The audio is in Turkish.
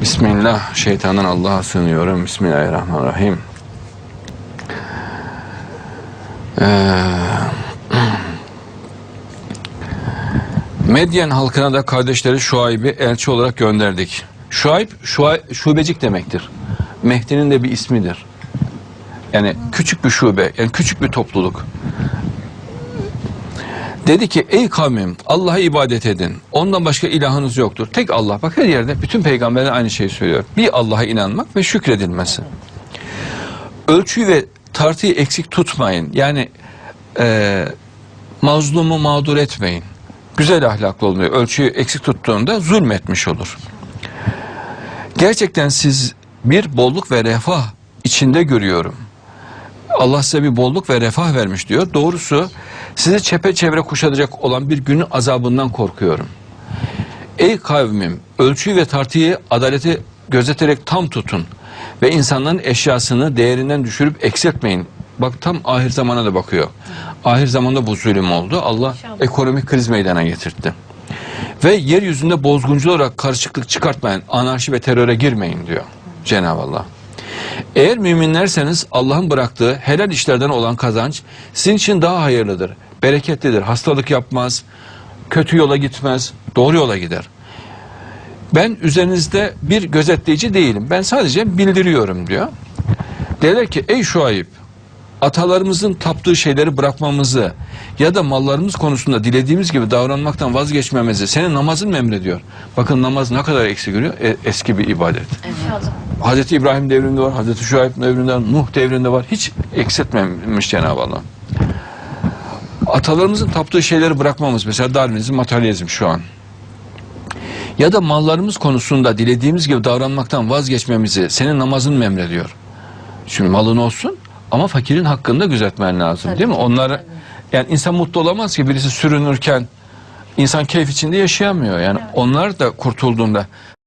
Bismillah. Şeytandan Allah'a sığınıyorum. Bismillahirrahmanirrahim. Ee, Medyen halkına da kardeşleri Şuayb'i elçi olarak gönderdik. Şuayb, şua, şubecik demektir. Mehdi'nin de bir ismidir. Yani küçük bir şube, yani küçük bir topluluk. Dedi ki ey kavmim Allah'a ibadet edin. Ondan başka ilahınız yoktur. Tek Allah. Bak her yerde bütün peygamberler aynı şeyi söylüyor. Bir Allah'a inanmak ve şükredilmesi. Ölçüyü ve tartıyı eksik tutmayın. Yani e, mazlumu mağdur etmeyin. Güzel ahlaklı oluyor. Ölçüyü eksik tuttuğunda zulmetmiş olur. Gerçekten siz bir bolluk ve refah içinde görüyorum. Allah size bir bolluk ve refah vermiş diyor. Doğrusu sizi çepeçevre kuşatacak olan bir günün azabından korkuyorum. Ey kavmim ölçüyü ve tartıyı adaleti gözeterek tam tutun ve insanların eşyasını değerinden düşürüp eksiltmeyin. Bak tam ahir zamana da bakıyor. Ahir zamanda bu zulüm oldu. Allah ekonomik kriz meydana getirdi. Ve yeryüzünde bozguncu olarak karışıklık çıkartmayın, anarşi ve teröre girmeyin diyor Cenab-ı Allah. Eğer müminlerseniz Allah'ın bıraktığı helal işlerden olan kazanç sizin için daha hayırlıdır, bereketlidir. Hastalık yapmaz, kötü yola gitmez, doğru yola gider. Ben üzerinizde bir gözetleyici değilim. Ben sadece bildiriyorum diyor. Derler ki ey Şuayb atalarımızın taptığı şeyleri bırakmamızı ya da mallarımız konusunda dilediğimiz gibi davranmaktan vazgeçmemizi senin namazın mı emrediyor? Bakın namaz ne kadar eksik görüyor? E- eski bir ibadet. Hazreti İbrahim devrinde var, Hazreti Şuayb devrinde var, Nuh devrinde var. Hiç eksiltmemiş Cenab-ı Allah. Atalarımızın taptığı şeyleri bırakmamız mesela Darwinizm, materyalizm şu an. Ya da mallarımız konusunda dilediğimiz gibi davranmaktan vazgeçmemizi senin namazın mı emrediyor? Şimdi malın olsun ama fakirin hakkını da gözetmen lazım değil mi? Onlar yani insan mutlu olamaz ki birisi sürünürken insan keyif içinde yaşayamıyor. Yani onlar da kurtulduğunda